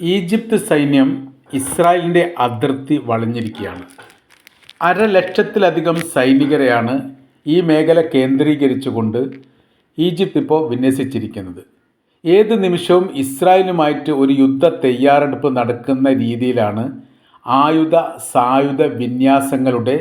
Egypt സൈന്യം ഇസ്രായേലിന്റെ അതിർത്തി വളഞ്ഞിരിക്കുകയാണ്. അരലക്ഷത്തിലധികം സൈനികരെയാണ് ഈ മേഖല കേന്ദ്രീകരിച്ചുകൊണ്ട് ഈജിപ്ത് ഇപ്പോൾ വിന്യസിച്ചിരിക്കുന്നത്. ഏത് നിമിഷവും ഇസ്രായേലുമായിട്ട് ഒരു യുദ്ധ തയ്യാറെടുപ്പ് നടക്കുന്ന രീതിയിലാണ് ആയുധ സായുധ വിന്യാസങ്ങളുടെ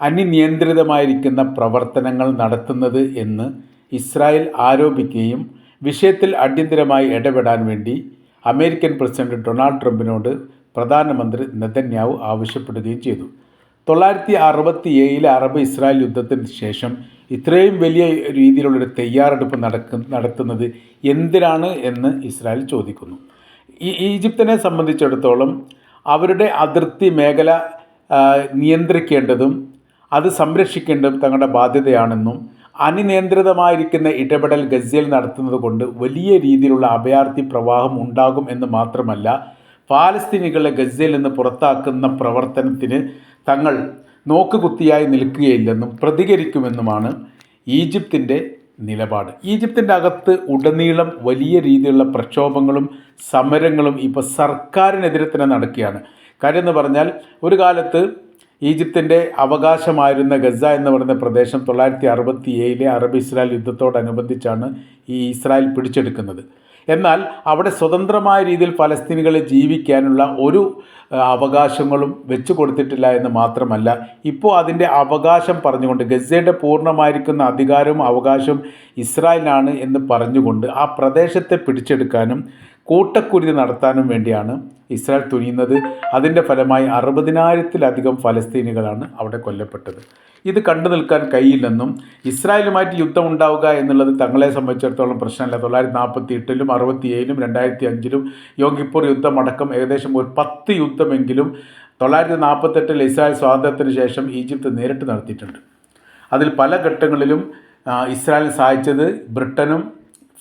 അനിയന്ത്രിതമായിരിക്കുന്ന പ്രവർത്തനങ്ങൾ നടത്തുന്നത് എന്ന് ഇസ്രായേൽ ആരോപിക്കുകയും വിഷയത്തിൽ അടിയന്തരമായി ഇടപെടാൻ വേണ്ടി അമേരിക്കൻ പ്രസിഡന്റ് ഡൊണാൾഡ് ട്രംപിനോട് പ്രധാനമന്ത്രി നെതന്യാവു ആവശ്യപ്പെടുകയും ചെയ്തു. തൊള്ളായിരത്തി അറുപത്തി ഏഴിലെ അറബ് ഇസ്രായേൽ യുദ്ധത്തിന് ശേഷം ഇത്രയും വലിയ രീതിയിലുള്ളൊരു തയ്യാറെടുപ്പ് നടക്ക നടത്തുന്നത് എന്തിനാണ് എന്ന് ഇസ്രായേൽ ചോദിക്കുന്നു. ഈജിപ്തിനെ സംബന്ധിച്ചിടത്തോളം അവരുടെ അതിർത്തി മേഖല നിയന്ത്രിക്കേണ്ടതും അത് സംരക്ഷിക്കേണ്ടതും തങ്ങളുടെ ബാധ്യതയാണെന്നും അനിയന്ത്രിതമായിരിക്കുന്ന ഇടപെടൽ ഗസയിൽ നടത്തുന്നത് കൊണ്ട് വലിയ രീതിയിലുള്ള അഭയാർത്ഥി പ്രവാഹം ഉണ്ടാകും എന്ന് മാത്രമല്ല പാലസ്തീനികളെ ഗസയിൽ നിന്ന് പുറത്താക്കുന്ന പ്രവർത്തനത്തിന് തങ്ങൾ നോക്കുകുത്തിയായി നിൽക്കുകയില്ലെന്നും പ്രതികരിക്കുമെന്നുമാണ് ഈജിപ്തിന്റെ നിലപാട്. ഈജിപ്തിന്റെ അകത്ത് ഉടനീളം വലിയ രീതിയിലുള്ള പ്രക്ഷോഭങ്ങളും സമരങ്ങളും ഇപ്പോൾ സർക്കാരിനെതിരെ തന്നെ നടക്കുകയാണ്. കാര്യം എന്ന് പറഞ്ഞാൽ ഒരു കാലത്ത് ഈജിപ്തിന്റെ അവകാശമായിരുന്ന ഗസ എന്ന് പറയുന്ന പ്രദേശം തൊള്ളായിരത്തി അറുപത്തി ഏഴിലെ അറബ് ഇസ്രായേൽ യുദ്ധത്തോടനുബന്ധിച്ചാണ് ഈ ഇസ്രായേൽ പിടിച്ചെടുക്കുന്നത്. എന്നാൽ അവിടെ സ്വതന്ത്രമായ രീതിയിൽ ഫലസ്തീനികളെ ജീവിക്കാനുള്ള ഒരു അവകാശങ്ങളും വെച്ചു കൊടുത്തിട്ടില്ല എന്ന് മാത്രമല്ല ഇപ്പോൾ അതിന്റെ അവകാശം പറഞ്ഞുകൊണ്ട് ഗസയുടെ പൂർണമായിരിക്കുന്ന അധികാരവും അവകാശവും ഇസ്രായേലിനാണ് എന്ന് പറഞ്ഞുകൊണ്ട് ആ പ്രദേശത്തെ പിടിച്ചെടുക്കാനും കൂട്ടക്കുരുതി നടത്താനും വേണ്ടിയാണ് ഇസ്രായേൽ തുനിയുന്നത്. അതിന്റെ ഫലമായി അറുപതിനായിരത്തിലധികം ഫലസ്തീനികളാണ് അവിടെ കൊല്ലപ്പെട്ടത്. ഇത് കണ്ടു നിൽക്കാൻ കഴിയില്ലെന്നും ഇസ്രായേലുമായിട്ട് യുദ്ധം ഉണ്ടാവുക എന്നുള്ളത് തങ്ങളെ സംബന്ധിച്ചിടത്തോളം പ്രശ്നമല്ല. തൊള്ളായിരത്തി നാൽപ്പത്തി എട്ടിലും അറുപത്തി ഏഴിലും രണ്ടായിരത്തി അഞ്ചിലും യോഗിപ്പൂർ യുദ്ധം അടക്കം ഏകദേശം ഒരു പത്ത് യുദ്ധമെങ്കിലും തൊള്ളായിരത്തി നാൽപ്പത്തെട്ടിൽ ഇസ്രായേൽ സ്വാതന്ത്ര്യത്തിന് ശേഷം ഈജിപ്ത് നേരിട്ട് നടത്തിയിട്ടുണ്ട്. അതിൽ പല ഘട്ടങ്ങളിലും ഇസ്രായേൽ സഹായിച്ചത് ബ്രിട്ടനും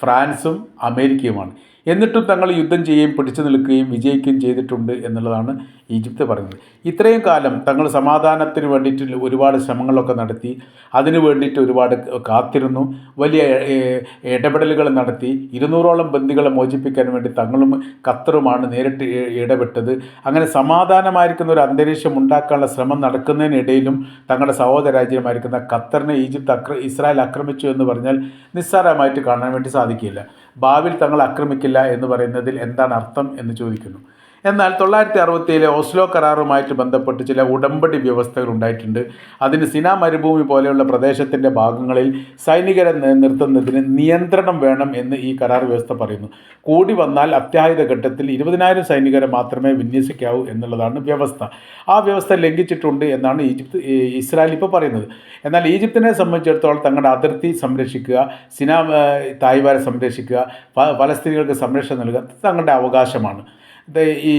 ഫ്രാൻസും അമേരിക്കയുമാണ്. എന്നിട്ടും തങ്ങൾ യുദ്ധം ചെയ്യുകയും പിടിച്ചു നിൽക്കുകയും വിജയിക്കുകയും ചെയ്തിട്ടുണ്ട് എന്നുള്ളതാണ് ഈജിപ്ത് പറയുന്നത്. ഇത്രയും കാലം തങ്ങൾ സമാധാനത്തിന് വേണ്ടിയിട്ട് ഒരുപാട് ശ്രമങ്ങളൊക്കെ നടത്തി അതിന് വേണ്ടിയിട്ട് ഒരുപാട് കാത്തിരുന്നു വലിയ ഇടപെടലുകൾ നടത്തി ഇരുന്നൂറോളം ബന്ധികളെ മോചിപ്പിക്കാൻ വേണ്ടി തങ്ങളും ഖത്തറുമാണ് നേരിട്ട് ഇടപെട്ടത്. അങ്ങനെ സമാധാനമായിരിക്കുന്ന ഒരു അന്തരീക്ഷം ഉണ്ടാക്കാനുള്ള ശ്രമം നടക്കുന്നതിനിടയിലും തങ്ങളുടെ സഹോദര രാജ്യമായിരിക്കുന്ന ഖത്തറിനെ ഈജിപ്ത് അക്ര ഇസ്രായേൽ ആക്രമിച്ചു എന്ന് പറഞ്ഞാൽ നിസ്സാരമായിട്ട് കാണാൻ വേണ്ടി സാധിക്കില്ല. ഭാവിയിൽ തങ്ങൾ ആക്രമിക്കില്ല എന്ന് പറയുന്നതിൽ എന്താണ് അർത്ഥം എന്ന് ചോദിക്കുന്നു. എന്നാൽ തൊള്ളായിരത്തി അറുപത്തിയേഴിലെ ഓസ്ലോ കരാറുമായിട്ട് ബന്ധപ്പെട്ട് ചില ഉടമ്പടി വ്യവസ്ഥകൾ ഉണ്ടായിട്ടുണ്ട്. അതിന് സിനാ മരുഭൂമി പോലെയുള്ള പ്രദേശത്തിന്റെ ഭാഗങ്ങളിൽ സൈനികരെ നിർത്തുന്നതിന് നിയന്ത്രണം വേണം എന്ന് ഈ കരാർ വ്യവസ്ഥ പറയുന്നു. കൂടി വന്നാൽ അത്യാഹിത ഘട്ടത്തിൽ ഇരുപതിനായിരം സൈനികരെ മാത്രമേ വിന്യസിക്കാവൂ എന്നുള്ളതാണ് വ്യവസ്ഥ. ആ വ്യവസ്ഥ ലംഘിച്ചിട്ടുണ്ട് എന്നാണ് ഈജിപ്ത് ഇസ്രായേൽ ഇപ്പോൾ പറയുന്നത്. എന്നാൽ ഈജിപ്തിനെ സംബന്ധിച്ചിടത്തോളം തങ്ങളുടെ അതിർത്തി സംരക്ഷിക്കുക സിനാ തായ്വാരെ സംരക്ഷിക്കുക ഫലസ്തീനികൾക്ക് സംരക്ഷണം നൽകുക തങ്ങളുടെ അവകാശമാണ്. ഈ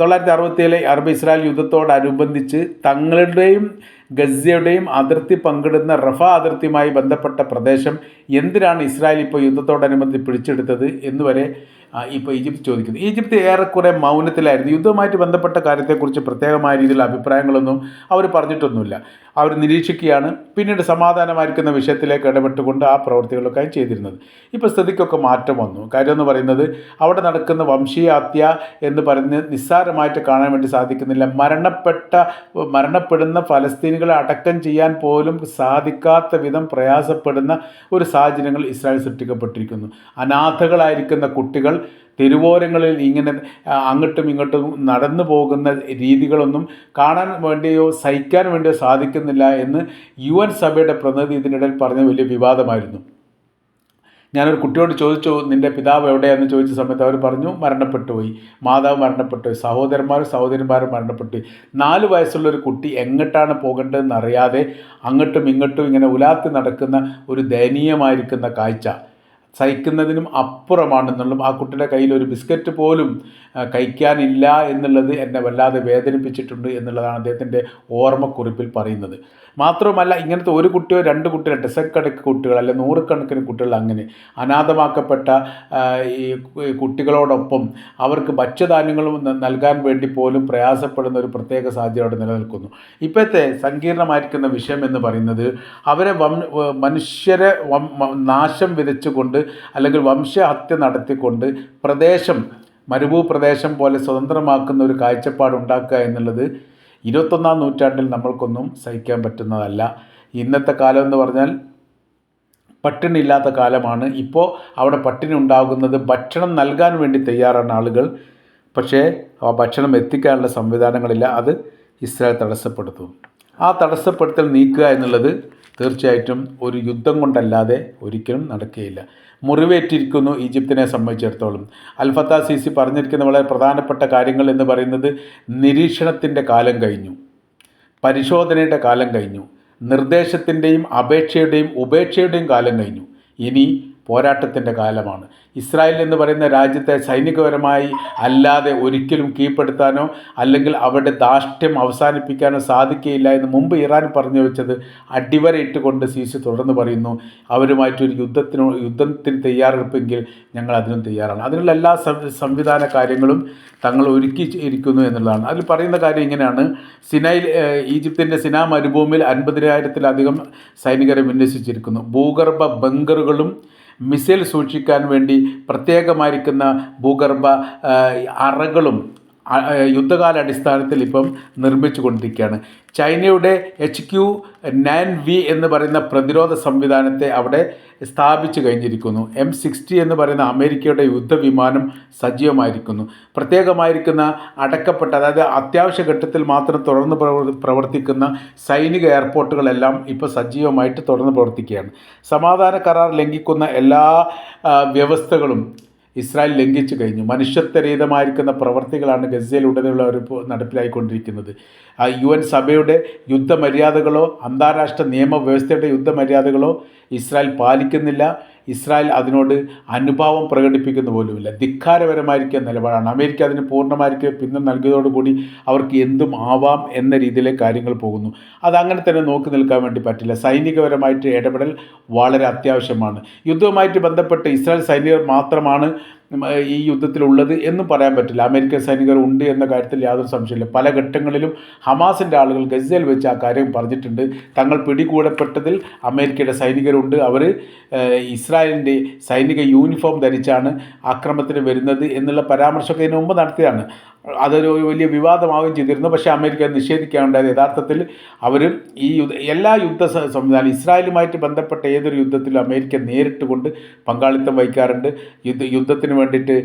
തൊള്ളായിരത്തി അറുപത്തിയേഴിലെ അറബ് ഇസ്രായേൽ യുദ്ധത്തോടനുബന്ധിച്ച് തങ്ങളുടെയും ഗസയുടെയും അതിർത്തി പങ്കിടുന്ന റഫ അതിർത്തിയുമായി ബന്ധപ്പെട്ട പ്രദേശം എന്തിനാണ് ഇസ്രായേൽ ഇപ്പോൾ യുദ്ധത്തോടനുബന്ധിച്ച് പിടിച്ചെടുത്തത് എന്നുവരെ ഇപ്പോൾ ഈജിപ്ത് ചോദിക്കുന്നത് ഈജിപ്ത് ഏറെക്കുറെ മൗനത്തിലായിരുന്നു. യുദ്ധവുമായിട്ട് ബന്ധപ്പെട്ട കാര്യത്തെക്കുറിച്ച് പ്രത്യേകമായ രീതിയിൽ അഭിപ്രായങ്ങളൊന്നും അവർ പറഞ്ഞിട്ടൊന്നുമില്ല. അവർ നിരീക്ഷിക്കുകയാണ്. പിന്നീട് സമാധാനമായിരിക്കുന്ന വിഷയത്തിലേക്ക് ഇടപെട്ടുകൊണ്ട് ആ പ്രവൃത്തികളൊക്കെ ചെയ്തിരുന്നത്. ഇപ്പോൾ സ്ഥിതിക്കൊക്കെ മാറ്റം വന്നു. കാര്യം എന്ന് പറയുന്നത് അവിടെ നടക്കുന്ന വംശീയ ഹത്യ എന്ന് പറഞ്ഞ് നിസ്സാരമായിട്ട് കാണാൻ വേണ്ടി സാധിക്കുന്നില്ല. മരണപ്പെട്ട മരണപ്പെടുന്ന ഫലസ്തീനുകളെ അടക്കം ചെയ്യാൻ പോലും സാധിക്കാത്ത വിധം പ്രയാസപ്പെടുന്ന ഒരു സാഹചര്യങ്ങൾ ഇസ്രായേൽ സൃഷ്ടിക്കപ്പെട്ടിരിക്കുന്നു. അനാഥകളായിരിക്കുന്ന കുട്ടികൾ തെരുവോരങ്ങളിൽ ഇങ്ങനെ അങ്ങോട്ടും ഇങ്ങോട്ടും നടന്നു പോകുന്ന രീതികളൊന്നും കാണാൻ വേണ്ടിയോ സഹിക്കാൻ വേണ്ടിയോ സാധിക്കുന്നില്ല എന്ന് യു എൻ സഭയുടെ പ്രതിനിധി ഇതിനിടയിൽ പറഞ്ഞ വലിയ വിവാദമായിരുന്നു. ഞാനൊരു കുട്ടിയോട് ചോദിച്ചു നിന്റെ പിതാവ് എവിടെയാണെന്ന് ചോദിച്ച സമയത്ത് അവർ പറഞ്ഞു മരണപ്പെട്ടു പോയി മാതാവ് മരണപ്പെട്ടു പോയി സഹോദരന്മാരും സഹോദരന്മാരും മരണപ്പെട്ടു പോയി നാല് വയസ്സുള്ള ഒരു കുട്ടി എങ്ങോട്ടാണ് പോകേണ്ടതെന്ന് അറിയാതെ അങ്ങോട്ടും ഇങ്ങോട്ടും ഇങ്ങനെ ഉലാത്തി നടക്കുന്ന ഒരു ദയനീയമായിരിക്കുന്ന കാഴ്ച. സഹിക്കുന്നതിനും അപ്പുറമാണെന്നുള്ളതും ആ കുട്ടിയുടെ കയ്യിൽ ഒരു ബിസ്ക്കറ്റ് പോലും കഴിക്കാനില്ല എന്നുള്ളത് എന്നെ വല്ലാതെ വേദനിപ്പിച്ചിട്ടുണ്ട് എന്നുള്ളതാണ് അദ്ദേഹത്തിന്റെ ഓർമ്മക്കുറിപ്പിൽ പറയുന്നത്. മാത്രമല്ല ഇങ്ങനത്തെ ഒരു കുട്ടിയോ രണ്ട് കുട്ടിയോ ഡസക്കണക്ക് കുട്ടികൾ അല്ലെ നൂറുകണക്കിന് കുട്ടികൾ അങ്ങനെ അനാഥമാക്കപ്പെട്ട ഈ കുട്ടികളോടൊപ്പം അവർക്ക് ഭക്ഷ്യധാന്യങ്ങളും നൽകാൻ വേണ്ടി പോലും പ്രയാസപ്പെടുന്ന ഒരു പ്രത്യേക സാഹചര്യം അവിടെ നിലനിൽക്കുന്നു. ഇപ്പോഴത്തെ സങ്കീർണമായിരിക്കുന്ന വിഷയം എന്ന് പറയുന്നത് അവരെ വം മനുഷ്യരെ നാശം വിതച്ചുകൊണ്ട് അല്ലെങ്കിൽ വംശഹത്യ നടത്തിക്കൊണ്ട് പ്രദേശം മരുഭൂപ്രദേശം പോലെ സ്വതന്ത്രമാക്കുന്ന ഒരു കാഴ്ചപ്പാട് ഉണ്ടാക്കുക എന്നുള്ളത് ഇരുപത്തൊന്നാം നൂറ്റാണ്ടിൽ നമ്മൾക്കൊന്നും സഹിക്കാൻ പറ്റുന്നതല്ല. ഇന്നത്തെ കാലം എന്ന് പറഞ്ഞാൽ പട്ടിണി ഇല്ലാത്ത കാലമാണ്. ഇപ്പോൾ അവിടെ പട്ടിണി ഉണ്ടാകുന്നത് ഭക്ഷണം നൽകാൻ വേണ്ടി തയ്യാറാണ് ആളുകൾ. പക്ഷേ ആ ഭക്ഷണം എത്തിക്കാനുള്ള സംവിധാനങ്ങളില്ല. അത് ഇസ്രായേൽ തടസ്സപ്പെടുത്തും. ആ തടസ്സപ്പെടുത്തൽ നീക്കുക എന്നുള്ളത് തീർച്ചയായിട്ടും ഒരു യുദ്ധം കൊണ്ടല്ലാതെ ഒരിക്കലും നടക്കുകയില്ല. മുറിവേറ്റിരിക്കുന്നു ഈജിപ്തിനെ സംബന്ധിച്ചിടത്തോളം. അൽഫത്ത സി സി പറഞ്ഞിരിക്കുന്ന വളരെ പ്രധാനപ്പെട്ട കാര്യങ്ങൾ എന്ന് പറയുന്നത് നിരീക്ഷണത്തിന്റെ കാലം കഴിഞ്ഞു. പരിശോധനയുടെ കാലം കഴിഞ്ഞു. നിർദ്ദേശത്തിന്റെയും അപേക്ഷയുടെയും ഉപേക്ഷയുടെയും കാലം കഴിഞ്ഞു. ഇനി പോരാട്ടത്തിന്റെ കാലമാണ്. ഇസ്രായേൽ എന്ന് പറയുന്ന രാജ്യത്തെ സൈനികപരമായി അല്ലാതെ ഒരിക്കലും കീഴ്പ്പെടുത്താനോ അല്ലെങ്കിൽ അവരുടെ ധാർഷ്ട്യം അവസാനിപ്പിക്കാനോ സാധിക്കുകയില്ല എന്ന് മുമ്പ് ഇറാൻ പറഞ്ഞു വെച്ചത് അടിവരയിട്ടുകൊണ്ട് സീസി തുടർന്ന് പറയുന്നു അവരുമായിട്ടൊരു യുദ്ധത്തിനോ യുദ്ധത്തിന് തയ്യാറെടുപ്പെങ്കിൽ ഞങ്ങൾ അതിനും തയ്യാറാണ്. അതിനുള്ള എല്ലാ സംവിധാന കാര്യങ്ങളും തങ്ങൾ ഒരുക്കി ഇരിക്കുന്നു എന്നുള്ളതാണ്. അതിൽ പറയുന്ന കാര്യം ഇങ്ങനെയാണ്. സിനായിൽ ഈജിപ്തിന്റെ സിനാ മരുഭൂമിയിൽ അൻപതിനായിരത്തിലധികം സൈനികരെ വിന്യസിച്ചിരിക്കുന്നു. ഭൂഗർഭ ബങ്കറുകളും മിസൈൽ സൂക്ഷിക്കാൻ വേണ്ടി പ്രത്യേകമായിരിക്കുന്ന ഭൂഗർഭ അറകളും യുദ്ധകാലാടിസ്ഥാനത്തിൽ ഇപ്പം നിർമ്മിച്ചു കൊണ്ടിരിക്കുകയാണ് ചൈനയുടെ എച്ച് ക്യു നയൻ വി എന്ന് പറയുന്ന പ്രതിരോധ സംവിധാനത്തെ അവിടെ സ്ഥാപിച്ചു കഴിഞ്ഞിരിക്കുന്നു. എം സിക്സ്റ്റി എന്ന് പറയുന്ന അമേരിക്കയുടെ യുദ്ധവിമാനം സജീവമായിരിക്കുന്നു. പ്രത്യേകമായിരിക്കുന്ന അടക്കപ്പെട്ട അതായത് അത്യാവശ്യ ഘട്ടത്തിൽ മാത്രം തുറന്ന് പ്രവർത്തിക്കുന്ന സൈനിക എയർപോർട്ടുകളെല്ലാം ഇപ്പോൾ സജീവമായിട്ട് തുറന്ന് പ്രവർത്തിക്കുകയാണ്. സമാധാന കരാർ ലംഘിക്കുന്ന എല്ലാ വ്യവസ്ഥകളും ഇസ്രായേൽ ലംഘിച്ചു കഴിഞ്ഞു. മനുഷ്യത്വരഹിതമായിരിക്കുന്ന പ്രവർത്തികളാണ് ഗസയിലുടനീളം അവർ നടപ്പിലായിക്കൊണ്ടിരിക്കുന്നത്. ആ യു എൻ സഭയുടെ യുദ്ധമര്യാദകളോ അന്താരാഷ്ട്ര നിയമവ്യവസ്ഥയുടെ യുദ്ധമര്യാദകളോ ഇസ്രായേൽ പാലിക്കുന്നില്ല. ഇസ്രായേൽ അതിനോട് അനുഭാവം പ്രകടിപ്പിക്കുന്ന പോലുമില്ല. ധിക്കാരപരമായിരിക്കുന്ന നിലപാടാണ്. അമേരിക്ക അതിന് പൂർണമായിരിക്കും പിന്തുണ നൽകിയതോടുകൂടി അവർക്ക് എന്തും ആവാം എന്ന രീതിയിലെ കാര്യങ്ങൾ പോകുന്നു. അതങ്ങനെ തന്നെ നോക്കി നിൽക്കാൻ വേണ്ടി പറ്റില്ല. സൈനികപരമായിട്ട് ഇടപെടൽ വളരെ അത്യാവശ്യമാണ്. യുദ്ധവുമായിട്ട് ബന്ധപ്പെട്ട് ഇസ്രായേൽ സൈനികർ മാത്രമാണ് ഈ യുദ്ധത്തിലുള്ളത് എന്ന് പറയാൻ പറ്റില്ല. അമേരിക്കൻ സൈനികർ ഉണ്ട് എന്ന കാര്യത്തിൽ യാതൊരു സംശയമില്ല പല ഘട്ടങ്ങളിലും ഹമാസിന്റെ ആളുകൾ ഗസയിൽ വെച്ച് ആ കാര്യം പറഞ്ഞിട്ടുണ്ട്. തങ്ങൾ പിടികൂടപ്പെട്ടതിൽ അമേരിക്കയുടെ സൈനികരുണ്ട്. അവർ ഇസ്രായേലിന്റെ സൈനിക യൂണിഫോം ധരിച്ചാണ് ആക്രമണത്തിന് വരുന്നത് എന്നുള്ള പരാമർശമൊക്കെ ഇതിനു മുമ്പ് നടത്തിയതാണ്. അതൊരു വലിയ വിവാദമാവുകയും ചെയ്തിരുന്നു. പക്ഷേ അമേരിക്ക നിഷേധിക്കാനുണ്ടായത് യഥാർത്ഥത്തിൽ അവരും ഈ എല്ലാ യുദ്ധ സംവിധാനം ഇസ്രായേലുമായിട്ട് ബന്ധപ്പെട്ട ഏതൊരു യുദ്ധത്തിലും അമേരിക്ക നേരിട്ട് കൊണ്ട് പങ്കാളിത്തം വഹിക്കാറുണ്ട്. യുദ്ധ യുദ്ധത്തിന് വേണ്ടിയിട്ട്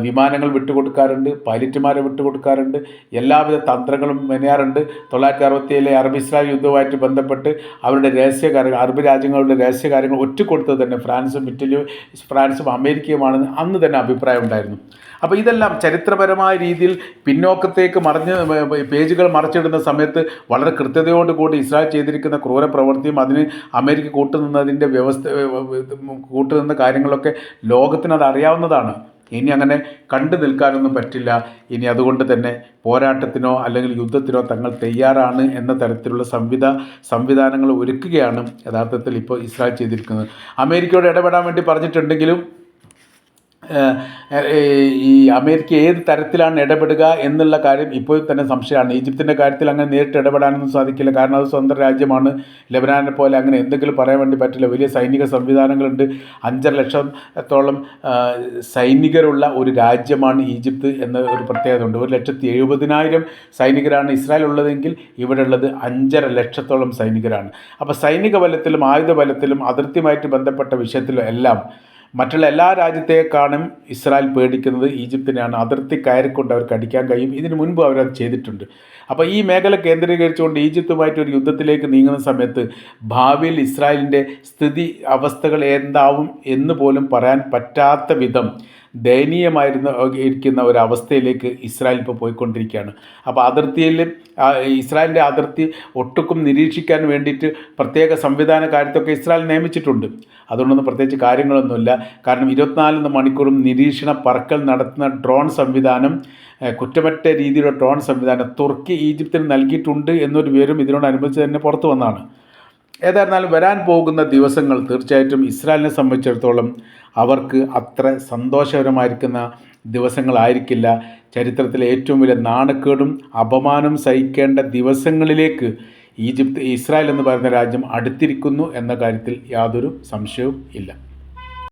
വിമാനങ്ങൾ വിട്ടുകൊടുക്കാറുണ്ട്. പൈലറ്റുമാരെ വിട്ടുകൊടുക്കാറുണ്ട്. എല്ലാവിധ തന്ത്രങ്ങളും മെനയാറുണ്ട്. തൊള്ളായിരത്തി അറുപത്തിയേഴിലെ അറബ് ഇസ്രായേൽ യുദ്ധവുമായിട്ട് ബന്ധപ്പെട്ട് അവരുടെ രഹസ്യകാര്യങ്ങൾ അറബ് രാജ്യങ്ങളുടെ രഹസ്യകാര്യങ്ങൾ ഒറ്റക്കൊടുത്തത് തന്നെ ഫ്രാൻസും ഇറ്റലിയും ഫ്രാൻസും അമേരിക്കയുമാണെന്ന് അന്ന് തന്നെ അഭിപ്രായം ഉണ്ടായിരുന്നു. അപ്പോൾ ഇതെല്ലാം ചരിത്രപരമായ രീതിയിൽ പിന്നോക്കത്തേക്ക് മറിഞ്ഞ് പേജുകൾ മറച്ചിടുന്ന സമയത്ത് വളരെ കൃത്യതയോട് കൂടി ഇസ്രായേൽ ചെയ്തിരിക്കുന്ന ക്രൂര പ്രവൃത്തിയും അതിന് അമേരിക്ക കൂട്ടുനിന്നതിന്റെ വ്യവസ്ഥ കൂട്ടുനിന്ന കാര്യങ്ങളൊക്കെ ലോകത്തിനത് അറിയാവുന്നതാണ്. ഇനി അങ്ങനെ കണ്ടു നിൽക്കാനൊന്നും പറ്റില്ല. ഇനി അതുകൊണ്ട് തന്നെ പോരാട്ടത്തിനോ അല്ലെങ്കിൽ യുദ്ധത്തിനോ തങ്ങൾ തയ്യാറാണ് എന്ന തരത്തിലുള്ള സംവിധ സംവിധാനങ്ങൾ ഒരുക്കുകയാണ് യഥാർത്ഥത്തിൽ ഇപ്പോൾ ഇസ്രായേൽ ചെയ്തിരിക്കുന്നത്. അമേരിക്കയോട് ഇടപെടാൻ വേണ്ടി പറഞ്ഞിട്ടുണ്ടെങ്കിലും ഈ അമേരിക്ക ഏത് തരത്തിലാണ് ഇടപെടുക എന്നുള്ള കാര്യം ഇപ്പോൾ തന്നെ സംശയമാണ്. ഈജിപ്തിന്റെ കാര്യത്തിൽ അങ്ങനെ നേരിട്ട് ഇടപെടാനൊന്നും സാധിക്കില്ല. കാരണം അത് സ്വന്തം രാജ്യമാണ്. ലബനാനെ പോലെ അങ്ങനെ എന്തെങ്കിലും പറയാൻ വേണ്ടി പറ്റില്ല. വലിയ സൈനിക സംവിധാനങ്ങളുണ്ട്. അഞ്ചര ലക്ഷത്തോളം സൈനികരുള്ള ഒരു രാജ്യമാണ് ഈജിപ്ത് എന്ന ഒരു പ്രത്യേകത ഉണ്ട്. ഒരു ലക്ഷത്തി എഴുപതിനായിരം സൈനികരാണ് ഇസ്രായേൽ ഉള്ളതെങ്കിൽ ഇവിടെ ഉള്ളത് അഞ്ചര ലക്ഷത്തോളം സൈനികരാണ്. അപ്പോൾ സൈനിക ബലത്തിലും ആയുധ ബലത്തിലും അതിർത്തിയുമായിട്ട് ബന്ധപ്പെട്ട വിഷയത്തിലും എല്ലാം മറ്റുള്ള എല്ലാ രാജ്യത്തേക്കാളും ഇസ്രായേൽ പേടിക്കുന്നത് ഈജിപ്തിനെയാണ്. അതിർത്തി കയറിക്കൊണ്ട് അവർക്ക് അടിക്കാൻ കഴിയും. ഇതിന് മുൻപ് അവരത് ചെയ്തിട്ടുണ്ട്. അപ്പോൾ ഈ മേഖല കേന്ദ്രീകരിച്ചുകൊണ്ട് ഈജിപ്തുമായിട്ട് ഒരു യുദ്ധത്തിലേക്ക് നീങ്ങുന്ന സമയത്ത് ഭാവിയിൽ ഇസ്രായേലിന്റെ സ്ഥിതി അവസ്ഥകൾ എന്താവും എന്ന് പോലും പറയാൻ പറ്റാത്ത വിധം ദയനീയമായിരുന്ന ഇരിക്കുന്ന ഒരവസ്ഥയിലേക്ക് ഇസ്രായേൽ ഇപ്പോൾ പോയിക്കൊണ്ടിരിക്കുകയാണ്. അപ്പോൾ അതിർത്തിയിൽ ഇസ്രായേലിന്റെ അതിർത്തി ഒട്ടുക്കും നിരീക്ഷിക്കാൻ വേണ്ടിയിട്ട് പ്രത്യേക സംവിധാന കാര്യത്തൊക്കെ ഇസ്രായേൽ നിയമിച്ചിട്ടുണ്ട്. അതുകൊണ്ടൊന്നും പ്രത്യേകിച്ച് കാര്യങ്ങളൊന്നുമില്ല. കാരണം ഇരുപത്തിനാല് മണിക്കൂറും നിരീക്ഷണ പറക്കൽ നടത്തുന്ന ഡ്രോൺ സംവിധാനം കുറ്റമറ്റ രീതിയിലുള്ള ഡ്രോൺ സംവിധാനം തുർക്കി ഈജിപ്തിന് നൽകിയിട്ടുണ്ട് എന്നൊരു വിവരം ഇതിനോടനുബന്ധിച്ച് തന്നെ പുറത്തു വന്നതാണ്. ഏതായിരുന്നാലും വരാൻ പോകുന്ന ദിവസങ്ങൾ തീർച്ചയായിട്ടും ഇസ്രായേലിനെ സംബന്ധിച്ചിടത്തോളം അവർക്ക് അത്ര സന്തോഷകരമായിരിക്കുന്ന ദിവസങ്ങളായിരിക്കില്ല. ചരിത്രത്തിലെ ഏറ്റവും വലിയ നാണക്കേടും അപമാനം സഹിക്കേണ്ട ദിവസങ്ങളിലേക്ക് ഈജിപ്ത് ഇസ്രായേൽ എന്ന് പറയുന്ന രാജ്യം അടുത്തിരിക്കുന്നു എന്ന കാര്യത്തിൽ യാതൊരു സംശയവും ഇല്ല.